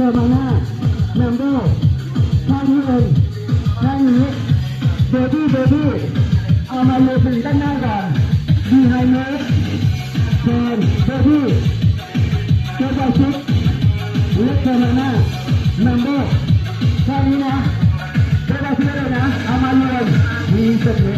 เจอมาหน้าแมมโบ้ข้างนี้เองข้างนี้เบบี้เบบี้เอามาเลยถึงด้านหน้าก่อนดีไฮเมสเชิญเบบี้เจ้าบอลชิปเล็กเจอมาหน้าแมมโบ้ข้างนี้นะเจ้าบอลชิปเลยนะเอามาเลยมีเสน่ห์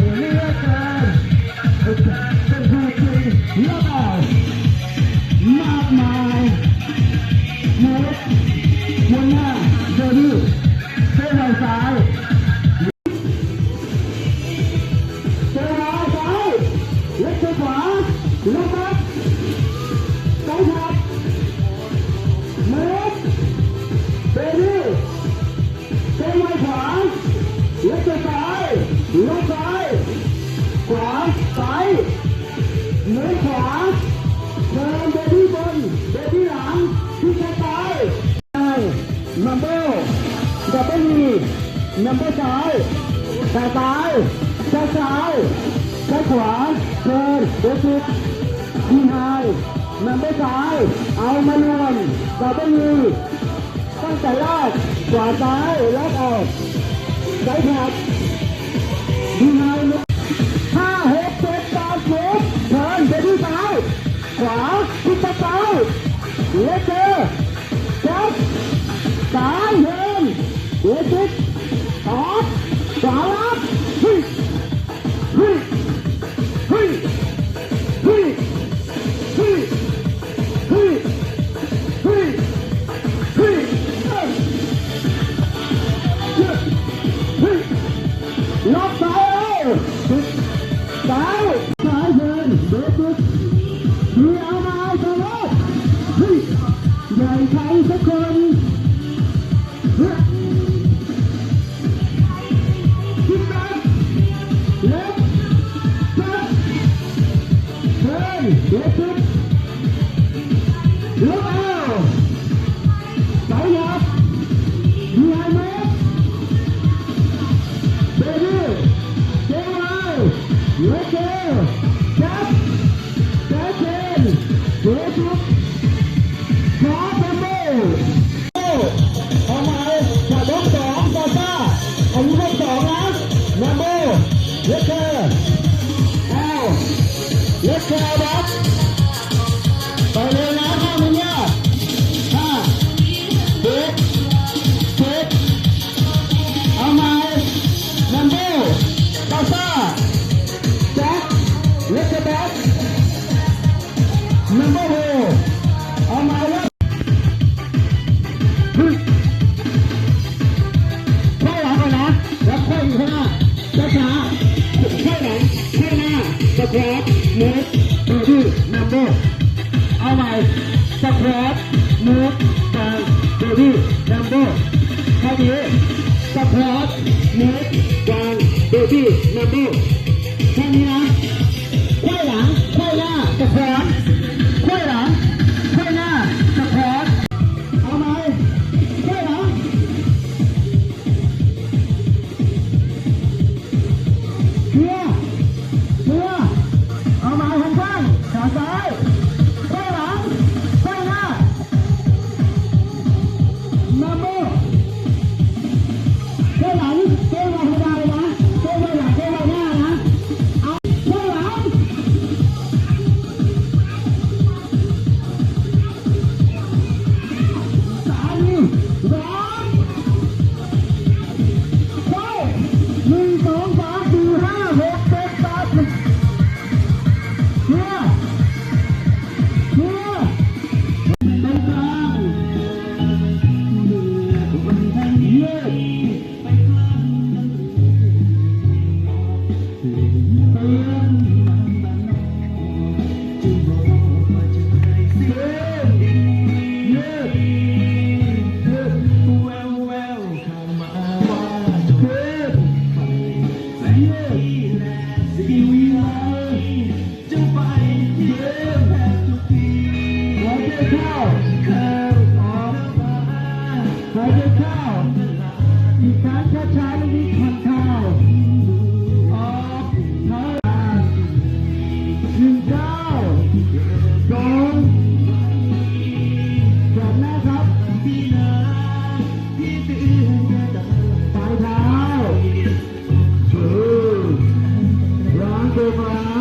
าเดินเบบี้บนเบบี้หลังที่จะตายนัมเบอร์ดับเบิลนีนัมเบอร์ซ้ายแต่ซ้ายซ้ายซ้ายซ้ายขวาเดินเบสิกทีไฮนัมเบอร์ซ้ายเอามารวมดับเบิลนีตั้งแต่แรกขวาซ้ายแล้วออกซ้ายแถบทีไฮ เลเจอจับซ้ายเทิร์นเลจิตตอบขวารับเฮ้ยเฮ้ยเฮ้ยเฮ้ยเฮ้ยเฮ้ยเฮ้ยเฮ้ยเฮ้ยล็อก ทุกคนเยอะเจ้ Look out! ๆค่อยหลังหน้าสควอตมูฟเบบี้นัมเบอร์เอาใหม่สควอตมูฟกลางเบบี้นัมเบอร์เท่านี้สควอตมูฟกลางเบบี้นัมเบอร์แค่นี้นะค่อยหลังค่อยหน้าสะพอนค่อยหลัง Thank you. หายใจเข้าอีกครั้งช้าๆลูกนี้ผ่อนข้าออกถอยหนึ่งเก้าสองจบแล้ครับปลายเท้าเออล้างตัวมา